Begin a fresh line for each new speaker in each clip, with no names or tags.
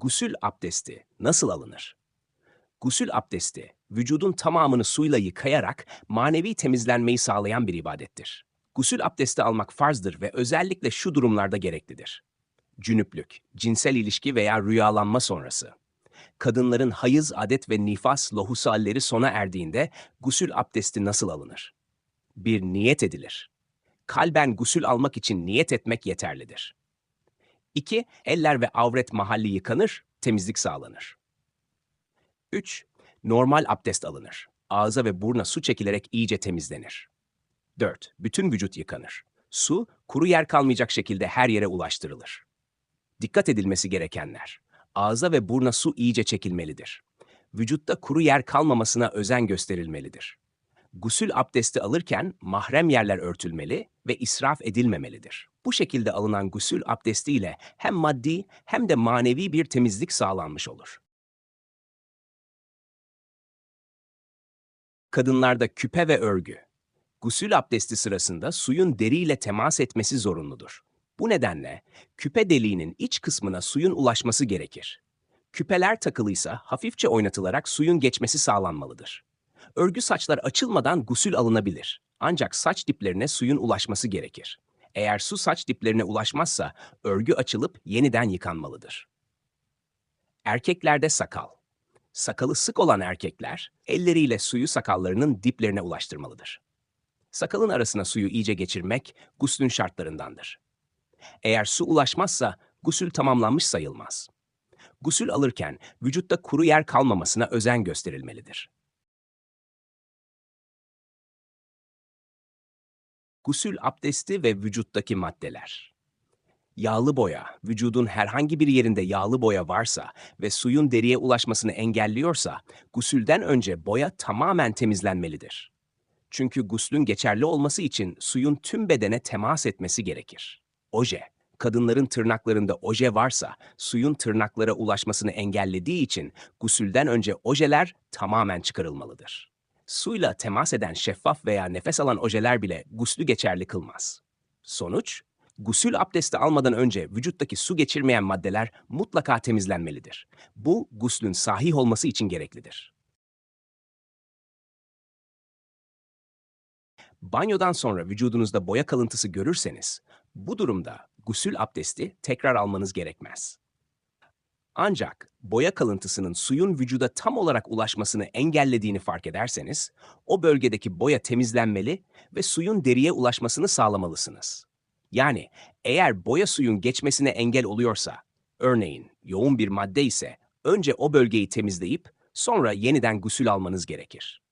Gusül abdesti nasıl alınır? Gusül abdesti, vücudun tamamını suyla yıkayarak manevi temizlenmeyi sağlayan bir ibadettir. Gusül abdesti almak farzdır ve özellikle şu durumlarda gereklidir. Cünüplük, cinsel ilişki veya rüyalanma sonrası. Kadınların hayız, adet ve nifas lohusu halleri sona erdiğinde gusül abdesti nasıl alınır? Bir niyet edilir. Kalben gusül almak için niyet etmek yeterlidir. 2. Eller ve avret mahalli yıkanır, temizlik sağlanır. 3. Normal abdest alınır. Ağza ve burna su çekilerek iyice temizlenir. 4. Bütün vücut yıkanır. Su, kuru yer kalmayacak şekilde her yere ulaştırılır. Dikkat edilmesi gerekenler. Ağza ve burna su iyice çekilmelidir. Vücutta kuru yer kalmamasına özen gösterilmelidir. Gusül abdesti alırken mahrem yerler örtülmeli ve israf edilmemelidir. Bu şekilde alınan gusül abdesti ile hem maddi hem de manevi bir temizlik sağlanmış olur. Kadınlarda küpe ve örgü. Gusül abdesti sırasında suyun deriyle temas etmesi zorunludur. Bu nedenle küpe deliğinin iç kısmına suyun ulaşması gerekir. Küpeler takılıysa hafifçe oynatılarak suyun geçmesi sağlanmalıdır. Örgü saçlar açılmadan gusül alınabilir. Ancak saç diplerine suyun ulaşması gerekir. Eğer su saç diplerine ulaşmazsa örgü açılıp yeniden yıkanmalıdır. Erkeklerde sakal. Sakalı sık olan erkekler elleriyle suyu sakallarının diplerine ulaştırmalıdır. Sakalın arasına suyu iyice geçirmek guslün şartlarındandır. Eğer su ulaşmazsa gusül tamamlanmış sayılmaz. Gusül alırken vücutta kuru yer kalmamasına özen gösterilmelidir. Gusül abdesti ve vücuttaki maddeler. Yağlı boya, vücudun herhangi bir yerinde yağlı boya varsa ve suyun deriye ulaşmasını engelliyorsa, gusülden önce boya tamamen temizlenmelidir. Çünkü guslün geçerli olması için suyun tüm bedene temas etmesi gerekir. Oje, kadınların tırnaklarında oje varsa, suyun tırnaklara ulaşmasını engellediği için gusülden önce ojeler tamamen çıkarılmalıdır. Suyla temas eden şeffaf veya nefes alan ojeler bile guslü geçerli kılmaz. Sonuç, gusül abdesti almadan önce vücuttaki su geçirmeyen maddeler mutlaka temizlenmelidir. Bu guslün sahih olması için gereklidir. Banyodan sonra vücudunuzda boya kalıntısı görürseniz, bu durumda gusül abdesti tekrar almanız gerekmez. Ancak boya kalıntısının suyun vücuda tam olarak ulaşmasını engellediğini fark ederseniz, o bölgedeki boya temizlenmeli ve suyun deriye ulaşmasını sağlamalısınız. Yani eğer boya suyun geçmesine engel oluyorsa, örneğin yoğun bir madde ise önce o bölgeyi temizleyip sonra yeniden gusül almanız gerekir.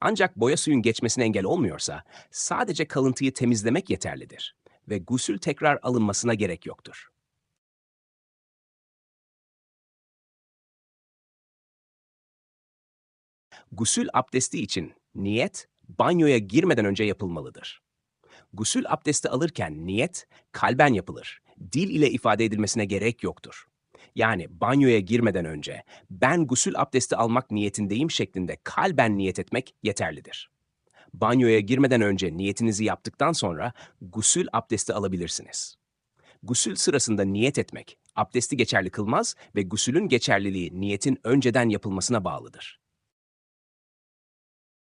Ancak boya suyun geçmesine engel olmuyorsa sadece kalıntıyı temizlemek yeterlidir ve gusül tekrar alınmasına gerek yoktur. Gusül abdesti için niyet banyoya girmeden önce yapılmalıdır. Gusül abdesti alırken niyet kalben yapılır. Dil ile ifade edilmesine gerek yoktur. Yani banyoya girmeden önce ben gusül abdesti almak niyetindeyim şeklinde kalben niyet etmek yeterlidir. Banyoya girmeden önce niyetinizi yaptıktan sonra gusül abdesti alabilirsiniz. Gusül sırasında niyet etmek abdesti geçerli kılmaz ve gusülün geçerliliği niyetin önceden yapılmasına bağlıdır.